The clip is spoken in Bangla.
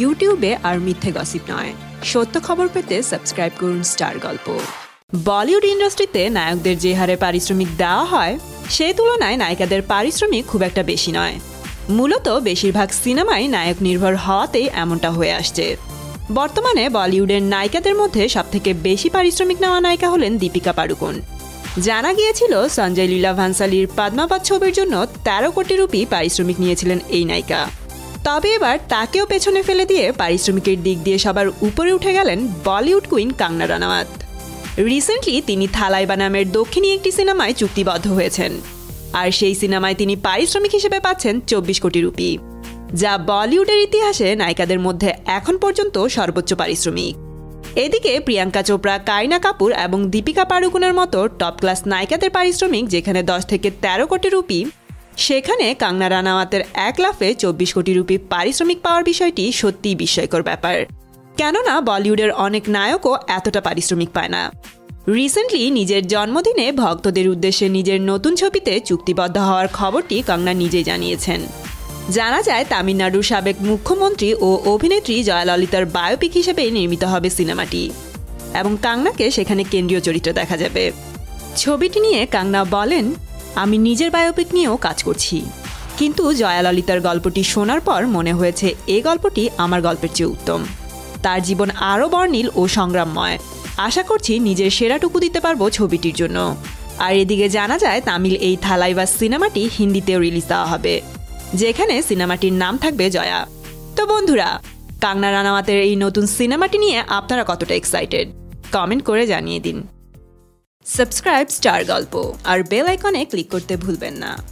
ইউটিউবে আর মিথ্যে গসিপ নয়। সত্য খবর পেতে সাবস্ক্রাইব করুন স্টার গল্প বলিউড ইন্ডাস্ট্রিতে নায়কদের যে হারে পারিশ্রমিক দেওয়া হয়, সেই তুলনায় নায়িকাদের পারিশ্রমিক খুব একটা বেশি নয়। মূলত বেশিরভাগ সিনেমাই নায়ক নির্ভর হওয়াতেই এমনটা হয়ে আসছে। বর্তমানে বলিউডের নায়িকাদের মধ্যে সবথেকে বেশি পারিশ্রমিক নেওয়া নায়িকা হলেন দীপিকা পাড়ুকোন। জানা গিয়েছিল, সঞ্জয় লীলা ভানসালির পদ্মাবত ছবির জন্য তেরো কোটি রুপি পারিশ্রমিক নিয়েছিলেন এই নায়িকা। তবে এবার তাকেও পেছনে ফেলে দিয়ে পারিশ্রমিকের দিক দিয়ে সবার উপরে উঠে গেলেন বলিউড কুইন কাংনা রানাওয়াত। রিসেন্টলি তিনি থালাইবা নামের দক্ষিণী একটি সিনেমায় চুক্তিবদ্ধ হয়েছেন। আর সেই সিনেমায় তিনি পারিশ্রমিক হিসেবে পাচ্ছেন চব্বিশ কোটি রুপি, যা বলিউডের ইতিহাসে নায়িকাদের মধ্যে এখন পর্যন্ত সর্বোচ্চ পারিশ্রমিক। এদিকে প্রিয়াঙ্কা চোপড়া কারিনা কাপুর এবং দীপিকা পাড়ুকোনের মতো টপ ক্লাস নায়িকাদের পারিশ্রমিক যেখানে দশ থেকে তেরো কোটি রুপি সেখানে কাংনা রানাওয়াতের এক লাফে চব্বিশ কোটি রুপি পারিশ্রমিক পাওয়ার বিষয়টি সত্যিই বিস্ময়কর ব্যাপার। কেননা বলিউডের অনেক নায়কও এতটা পারিশ্রমিক পায় না। রিসেন্টলি নিজের জন্মদিনে ভক্তদের উদ্দেশ্যে নিজের নতুন ছবিতে চুক্তিবদ্ধ হওয়ার খবরটি কাংনা নিজেই জানিয়েছেন। জানা যায় তামিলনাড়ুর সাবেক মুখ্যমন্ত্রী ও অভিনেত্রী জয়াললিতার বায়োপিক হিসেবে নির্মিত হবে সিনেমাটি এবং কাংনাকে সেখানে কেন্দ্রীয় চরিত্র দেখা যাবে। ছবিটি নিয়ে কাংনা বলেন আমি নিজের বায়োপিক নিয়েও কাজ করছি। কিন্তু জয়াললিতার গল্পটি শোনার পর মনে হয়েছে এই গল্পটি আমার গল্পের চেয়ে উত্তম। তার জীবন আরও বর্ণিল ও সংগ্রামময়। আশা করছি নিজের সেরাটুকু দিতে পারব ছবিটির জন্য। আর এদিকে জানা যায়, তামিল এই থালাইবাস সিনেমাটি হিন্দিতেও রিলিজ দেওয়া হবে, যেখানে সিনেমাটির নাম থাকবে জয়া। তো বন্ধুরা, কাংনা রানাওয়াতের এই নতুন সিনেমাটি নিয়ে আপনারা কতটা এক্সাইটেড কমেন্ট করে জানিয়ে দিন। সাবস্ক্রাইব স্টার গল্প আর বেল আইকনে ক্লিক করতে ভুলবেন না।